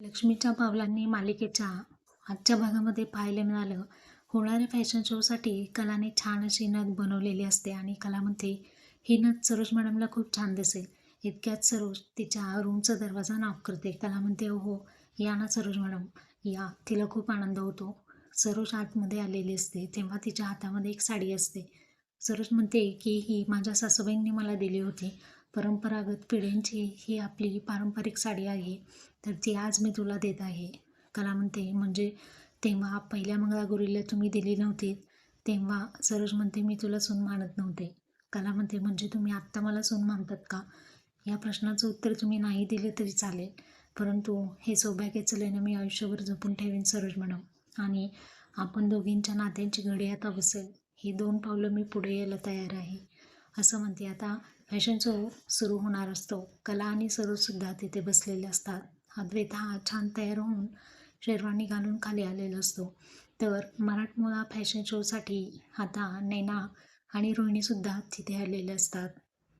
लक्ष्मीच्या पावलांनी मालिकेच्या आजच्या भागामध्ये पाहायला मिळालं. होणाऱ्या फॅशन शोसाठी कलाने छान अशी नथ बनवलेली असते आणि कला म्हणते ही नथ सरोज मॅडमला खूप छान दिसेल. इतक्यात सरोज तिच्या रूमचा दरवाजा नॉक करते. कला म्हणते हो या ना सरोज मॅडम या. तिला खूप आनंद होतो. सरोज आतमध्ये आलेली असते. तेव्हा तिच्या हातामध्ये एक साडी असते. सरोज म्हणते की ही माझ्या सासूबाईंनी मला दिली होती. परंपरागत पिढ्यांची ही आपली पारंपरिक साडी आहे. तर ती आज मी तुला देत आहे कला म्हणते म्हणजे तेव्हा पहिल्या मंगळागौरीला तुम्ही दिली नव्हती तेव्हा सरोज म्हणते मी तुला सून मानत नव्हते. कला म्हणते म्हणजे तुम्ही आत्ता मला सून मानतात का? या प्रश्नाचं उत्तर तुम्ही नाही दिले तरी चालेल परंतु हे सौभाग्याचं लेणं मी आयुष्यभर जपून ठेवीन सरोज मॅडम. आणि आपण दोघींच्या नात्यांची घडी आता बसेल. ही दोन पावलं मी पुढे यायला तयार आहे. असं म्हणते. आता फॅशन शो सुरू होणार असतो. कला आणि सरोजसुद्धा तिथे बसलेले असतात. अद्वैत हा छान तयार होऊन शेरवानी घालून खाली आलेला असतो. तर मराठमोळा फॅशन शोसाठी आता नैना आणि रोहिणीसुद्धा तिथे आलेले असतात.